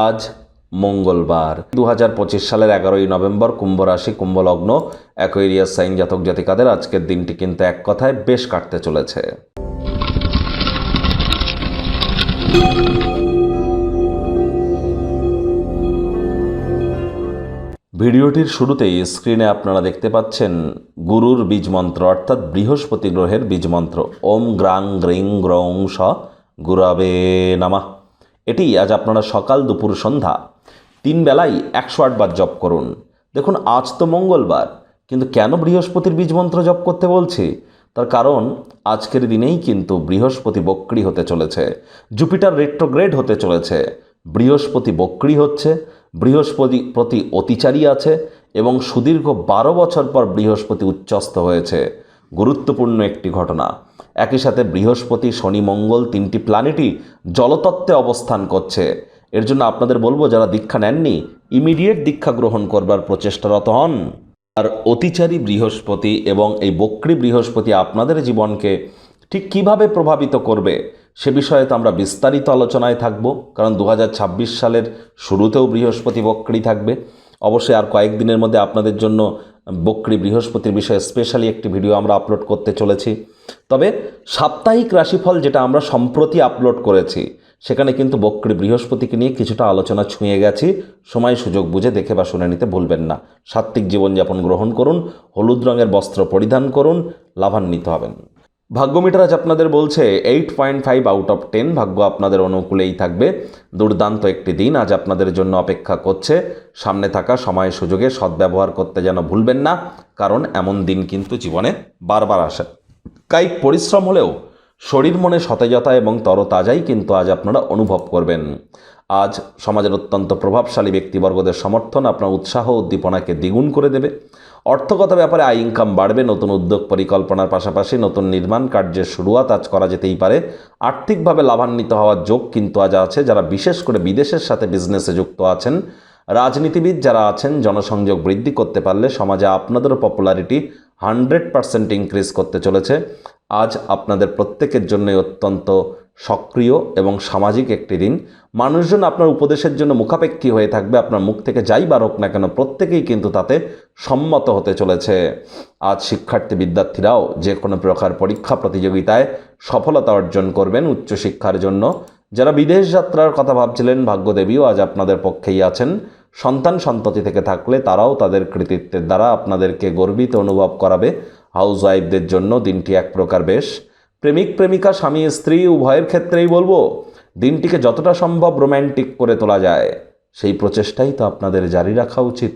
আজ মঙ্গলবার। দু হাজার পঁচিশ সালের এগারোই নভেম্বর কুম্ভ রাশি, কুম্ভ লগ্ন অ্যাকোয়েরিয়াস সাইন জাতক জাতিকাদের আজকের দিনটি কিন্তু এক কথায় বেশ কাটতে চলেছে। ভিডিওটির শুরুতেই স্ক্রিনে আপনারা দেখতে পাচ্ছেন গুরুর বীজ মন্ত্র, অর্থাৎ বৃহস্পতি গ্রহের বীজ মন্ত্র। ওম গ্রাং গ্রিং গ্রং স গুরাবে নামা। এটি আজ আপনারা সকাল দুপুর সন্ধ্যা তিন বেলায় একশো আটবার জপ করুন। দেখুন, আজ তো মঙ্গলবার, কিন্তু কেন বৃহস্পতির বীজ মন্ত্র জপ করতে বলছি? তার কারণ, আজকের দিনেই কিন্তু বৃহস্পতি বক্রি হতে চলেছে, জুপিটার রেট্রোগ্রেড হতে চলেছে, বৃহস্পতি বক্রি হচ্ছে, বৃহস্পতি প্রতি অতিচারী আছে এবং সুদীর্ঘ বারো বছর পর বৃহস্পতি উচ্চস্ত হয়েছে। গুরুত্বপূর্ণ একটি ঘটনা। একই সাথে বৃহস্পতি, শনি, মঙ্গল তিনটি প্ল্যানেটই জলতত্ত্বে অবস্থান করছে। এর জন্য আপনাদের বলব, যারা দীক্ষা নেননি, ইমিডিয়েট দীক্ষা গ্রহণ করবার প্রচেষ্টারত হন। আর অতিচারী বৃহস্পতি এবং এই বক্রী বৃহস্পতি আপনাদের জীবনকে ঠিক কীভাবে প্রভাবিত করবে, সে বিষয়ে তো আমরা বিস্তারিত আলোচনায় থাকব। কারণ দু হাজার ছাব্বিশ সালের শুরুতেও বৃহস্পতি বক্রী থাকবে। অবশ্যই আর কয়েকদিনের মধ্যে আপনাদের জন্য বক্রী বৃহস্পতির বিষয়ে স্পেশালি একটি ভিডিও আমরা আপলোড করতে চলেছি। তবে সাপ্তাহিক রাশিফল যেটা আমরা সম্প্রতি আপলোড করেছি, সেখানে কিন্তু বক্রি বৃহস্পতিকে নিয়ে কিছুটা আলোচনা ছুঁয়ে গেছি। সময় সুযোগ বুঝে দেখে বা শুনে নিতে ভুলবেন না। সাত্ত্বিক জীবনযাপন গ্রহণ করুন, হলুদ রঙের বস্ত্র পরিধান করুন, লাভান্বিত হবেন। ভাগ্যমিটার আজ আপনাদের বলছে eight point five out of ten ভাগ্য আপনাদের অনুকূলেই থাকবে। দুর্দান্ত একটি দিন আজ আপনাদের জন্য অপেক্ষা করছে। সামনে থাকা সময় সুযোগে সদ্ব্যবহার করতে যেন ভুলবেন না, কারণ এমন দিন কিন্তু জীবনে বারবার আসে। কায়িক পরিশ্রম হলেও শরীর মনে সতেজতা এবং তরতাজাই কিন্তু আজ আপনারা অনুভব করবেন। আজ সমাজের অত্যন্ত প্রভাবশালী ব্যক্তিবর্গদের সমর্থন, আপনার উৎসাহ, উদ্দীপনাকে দ্বিগুণ করে দেবে। অর্থগত ব্যাপারে আয় ইনকাম বাড়বে, নতুন উদ্যোগ পরিকল্পনার পাশাপাশি নতুন নির্মাণ কার্যের শুরুয়াত আজ করা যেতেই পারে। আর্থিকভাবে লাভান্বিত হওয়ার যোগ কিন্তু আজ আছে, যারা বিশেষ করে বিদেশের সাথে বিজনেসে যুক্ত আছেন। রাজনীতিবিদ যারা আছেন, জনসংযোগ বৃদ্ধি করতে পারলে সমাজে আপনাদেরও পপুলারিটি হান্ড্রেড পারসেন্ট ইনক্রিজ করতে চলেছে। আজ আপনাদের প্রত্যেকের জন্যই অত্যন্ত সক্রিয় এবং সামাজিক একটি দিন। মানুষজন আপনার উপদেশের জন্য মুখাপেক্ষী হয়ে থাকবে। আপনার মুখ থেকে যাই বারক না কেন প্রত্যেকেই কিন্তু তাতে সম্মত হতে চলেছে। আজ শিক্ষার্থী বিদ্যার্থীরাও যে কোনো প্রকার পরীক্ষা প্রতিযোগিতায় সফলতা অর্জন করবেন উচ্চশিক্ষার জন্য। যারা বিদেশ যাত্রার কথা ভাবছিলেন, ভাগ্যদেবীও আজ আপনাদের পক্ষেই আছেন। সন্তান সন্ততি থেকে থাকলে তারাও তাদের কৃতিত্বের দ্বারা আপনাদেরকে গর্বিত অনুভব করাবে। হাউস ওয়াইফদের জন্য দিনটি এক প্রকার বেশ। প্রেমিক, প্রেমিকা, স্বামী, স্ত্রী, উভয়ের ক্ষেত্রেই বলব, দিনটিকে যতটা সম্ভব রোম্যান্টিক করে তোলা যায়। সেই প্রচেষ্টাই তো আপনাদের জারি রাখা উচিত।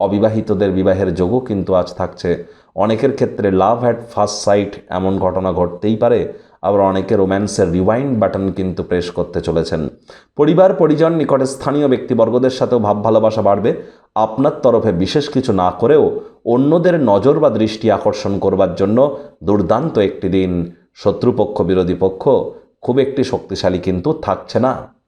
অবিবাহিতদের বিবাহের যোগও কিন্তু আজ থাকছে। অনেকের ক্ষেত্রে লাভ অ্যাট ফার্স্ট সাইট এমন ঘটনা ঘটতেই পারে। আবার অনেকে রোম্যান্সের রিওয়াইন্ড বাটন কিন্তু প্রেস করতে চলেছেন। পরিবার, পরিজন, নিকটে স্থানীয় ব্যক্তিবর্গদের সাথেও ভাব ভালোবাসা বাড়বে। আপনার তরফে বিশেষ কিছু না করেও অন্যদের নজর বা দৃষ্টি আকর্ষণ করবার জন্য দুর্দান্ত একটি দিন। শত্রুপক্ষ বিরোধী পক্ষ খুব একটি শক্তিশালী কিন্তু থাকছে না।